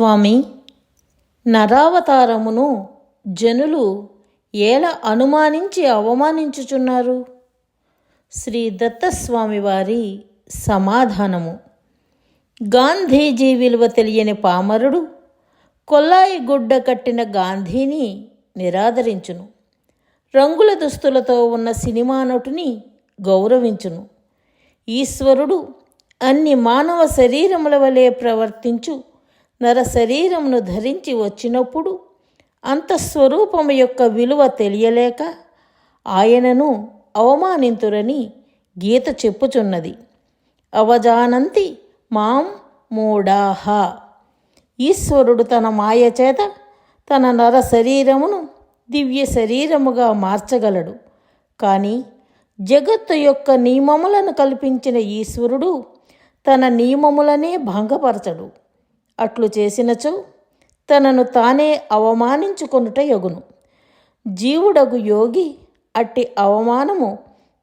స్వామి నరావతారమును జనులు ఎలా అనుమానించి అవమానించుచున్నారు? శ్రీ దత్తస్వామి వారి సమాధానము. గాంధీజీ విలువ తెలియని పామరుడు కొల్లాయి గుడ్డ కట్టిన గాంధీని నిరాదరించును. రంగుల దుస్తులతో ఉన్న సినిమా నటుని గౌరవించును. ఈశ్వరుడు అన్ని మానవ శరీరముల వలె ప్రవర్తించు నర శరీరమును ధరించి వచ్చినప్పుడు అంతఃస్వరూపము యొక్క విలువ తెలియలేక ఆయనను అవమానింతురని గీత చెప్పుచున్నది. అవజానంతి మాం మూడాహ ఈశ్వరుడు తన మాయచేత తన నర శరీరమును దివ్య శరీరముగా మార్చగలడు. కానీ జగత్తు యొక్క నియమములను కల్పించిన ఈశ్వరుడు తన నియమములనే భంగపరచడు. అట్లు చేసినచో తనను తానే అవమానించుకొనుట యగును జీవుడగు యోగి అట్టి అవమానము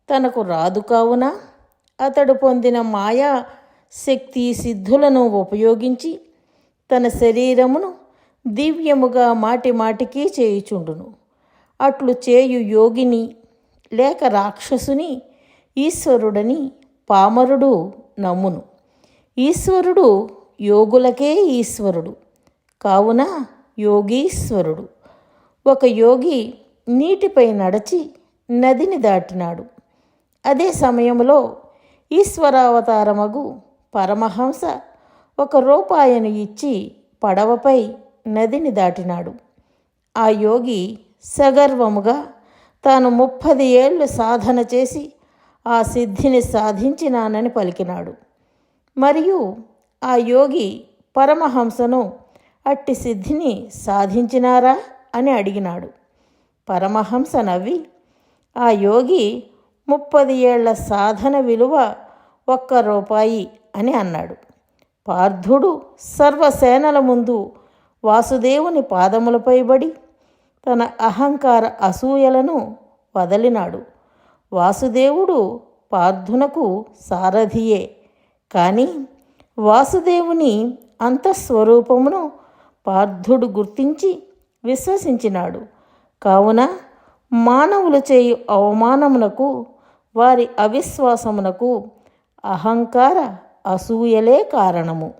తనకు రాదు కావున? అతడు పొందిన మాయా శక్తి సిద్ధులను ఉపయోగించి తన శరీరమును దివ్యముగా మాటి మాటికి చేయుచుండును. అట్లు చేయు యోగిని లేక రాక్షసుని ఈశ్వరుడని పామరుడు నమ్మును. ఈశ్వరుడు యోగులకే ఈశ్వరుడు. కావున యోగీశ్వరుడు. ఒక యోగి నీటిపై నడచి నదిని దాటినాడు. అదే సమయంలో ఈశ్వరావతారమగు పరమహంస ఒక రూపాయను ఇచ్చి పడవపై నదిని దాటినాడు. ఆ యోగి సగర్వముగా తాను ముప్పది ఏళ్ళు సాధన చేసి ఆ సిద్ధిని సాధించినానని పలికినాడు. మరియు ఆ యోగి పరమహంసను అట్టి సిద్ధిని సాధించినారా అని అడిగినాడు. పరమహంస నవ్వి ఆ యోగి ముప్పది ఏళ్ళ సాధన విలువ ఒక్క రూపాయి అని అన్నాడు. పార్థుడు సర్వసేనల ముందు వాసుదేవుని పాదములపై బడి తన అహంకార అసూయలను వదలినాడు. వాసుదేవుడు పార్థునకు సారథియే కానీ వాసుదేవుని అంతఃస్వరూపమును పార్థుడు గుర్తించి విశ్వసించినాడు. కావున మానవులు చేయు అవమానమునకు వారి అవిశ్వాసమునకు అహంకార అసూయలే కారణము.